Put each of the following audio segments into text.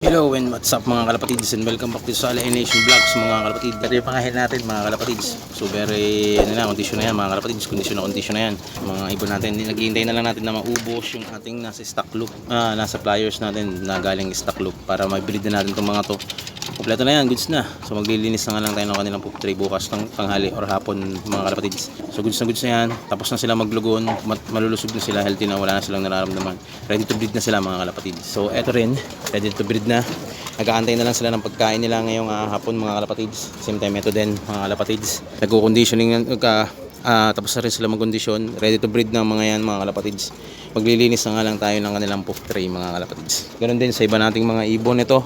Hello and what's up mga kalapatids and welcome back to sa Ala Nation Vlogs mga kalapatid. Ito yung pangahil natin mga kalapatids. So very ano na, kondisyon na yan mga kalapatids, kondisyon na kondisyon na yan. Mga ibon natin, naghihintay na lang natin na maubos yung ating nasa stock loop, ah, nasa pliers natin na galing stock loop para ma-breed na natin itong mga to. Kompleto na yan, goods na. So maglilinis na nga lang tayo ng kanilang poop tray bukas ng tanghali or hapon mga kalapatids. So goods na goods na yan. Tapos na sila maglugon, malulusog na sila, healthy na, wala na silang nararamdaman. Ready to breed na sila mga kalapatids. So eto rin, ready to breed na. Nag-aantay na lang sila ng pagkain nila ngayong ah, hapon mga kalapatids. Same time ito din mga kalapatids. Nagko-conditioning ka Ah, tapos na rin sila magkondisyon. Ready to breed ng mga yan mga kalapatids. Maglilinis na nga lang tayo ng kanilang poof tray mga kalapatids. Ganon din sa iba nating mga ibon ito.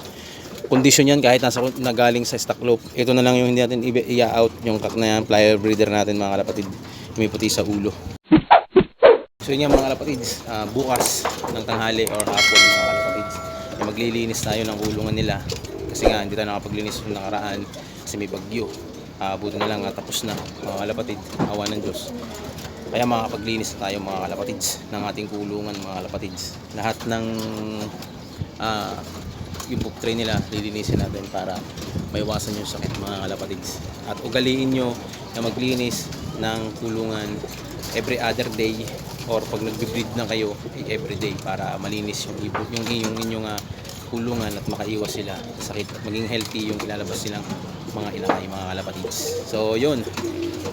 Kondisyon yan kahit nasa nagaling sa stock loop. Ito na lang yung hindi natin i-out yung kak na yan, flyer breeder natin mga kalapatid. May puti sa ulo. So yun nga mga kalapatids, ah, bukas ng tanghali or hapon mga kalapatids, ay maglilinis tayo ng kulungan nila. Kasi nga hindi tayo nakapaglinis ng nakaraan kasi may bagyo. Ah, buti na lang ah, tapos na mga kalapatid, awa ng Diyos. Kaya makapaglinis na tayo mga kalapatids ng ating kulungan mga kalapatids. Lahat ng ah, yung book tray nila lilinisin natin para maiwasan yung sakit mga kalapatids. At ugaliin nyo na maglinis ng kulungan every other day or pag nagbe-breed na kayo ay every day para malinis yung ibo yung yung inyong ah, kulungan at makaiwas sila sa sakit at maging healthy yung ilalabas nilang mga inakay mga kalapatids. So yun,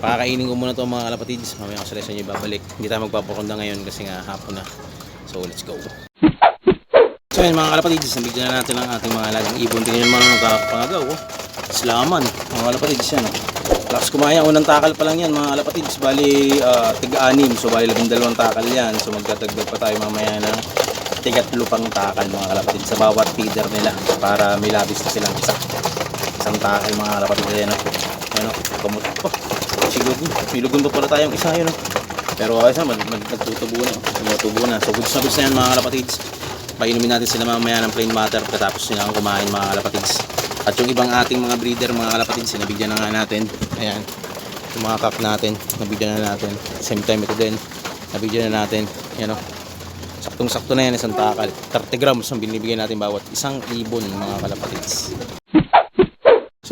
pakakainin ko muna to mga kalapatids. Mamaya ko sa lesson nyo babalik. Hindi tayo magpapakonda ngayon kasi nga hapon na. So let's go. So yun mga kalapatids, nabigyan na natin ang ating mga alagang ibon. Tingnan yung mga nagkakapangagaw. Oh. Slaman, mga kalapatids yan. Oh. Lakas kumaya, unang takal pa lang yan mga kalapatids. Bali, ah, tiga-anim. So bali, labing dalawang takal yan. So magdadagdag pa tayo mamaya ng tigatlo pang takal mga kalapatids sa bawat feeder nila para may labis na silang isa. Isang takal mga kalapatids. Ayan o. Ayan o. Kamot. Oh, silugon. May lugon pa pala tayong isa yun o. Pero ayos na, mag, mag, nagtutubo na. Tumutubo na. So goods na goods na yan mga kalapatids painumin natin sila mamaya ng plain water pagkatapos nila kumain mga kalapatids. At yung ibang ating mga breeder mga kalapatids, sinabigyan na nga natin. Ayan. Yung mga cock natin, nabigyan na natin. Same time ito din. Nabigyan na natin. Yan o. Saktong-sakto na yan isang takal. 30 grams ang binibigay natin bawat isang ibon mga kalapatids.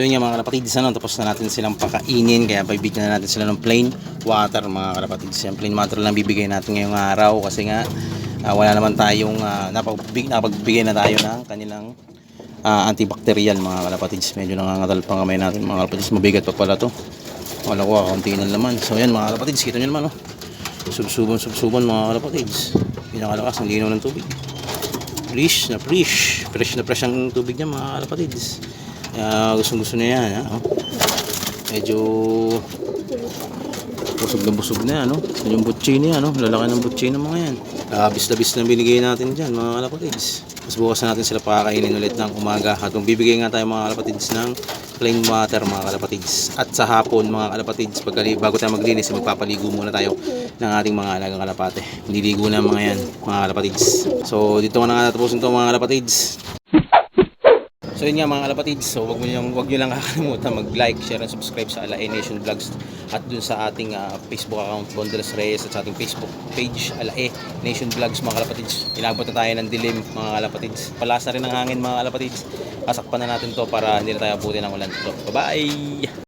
So yun nga mga kalapatids, ano, tapos na natin silang pakainin kaya bibigyan na natin sila ng plain water mga kalapatids. Yung plain water lang bibigay natin ngayong araw kasi nga ah, wala naman tayong uh, napagbig, napagbigay na tayo ng kanilang ah, antibacterial mga kalapatids. Medyo nangangatal pa kamay natin mga kalapatids. Mabigat pa pala to. Wala ko, kaunti na naman. So yan mga kalapatids, kita nyo naman oh. Subsuban, subsuban mga kalapatids. Pinakalakas ang linaw ng tubig. Fresh na fresh. Fresh na fresh ang tubig niya mga kalapatids. Kaya gustong gusto na yan. Ha? Oh. Medyo busog na busog na ano. Yung butchi niya ano. Lalaki ng butchi ng mga yan. Labis-labis na binigay natin dyan mga kalapatids. Tapos bukas na natin sila pakakainin ulit ng umaga. At bibigay nga tayo mga kalapatids ng plain water mga kalapatids. At sa hapon mga kalapatids, bago tayo maglinis, magpapaligo muna tayo ng ating mga alagang kalapate. Nililigo na mga yan mga kalapatids. So dito na nga natapusin to mga kalapatids. So yun nga mga kalapatids, so wag mo nyo, wag nyo lang kakalimutan mag-like, share, and subscribe sa Ala Nation Vlogs at dun sa ating ah, Facebook account Bondelas Reyes at sa ating Facebook page Ala Nation Vlogs mga kalapatids. Inabot na tayo ng dilim mga kalapatids. Palasa rin ng hangin mga kalapatids. Kasakpan na natin to para hindi na tayo abutin ng ulan. So, bye-bye!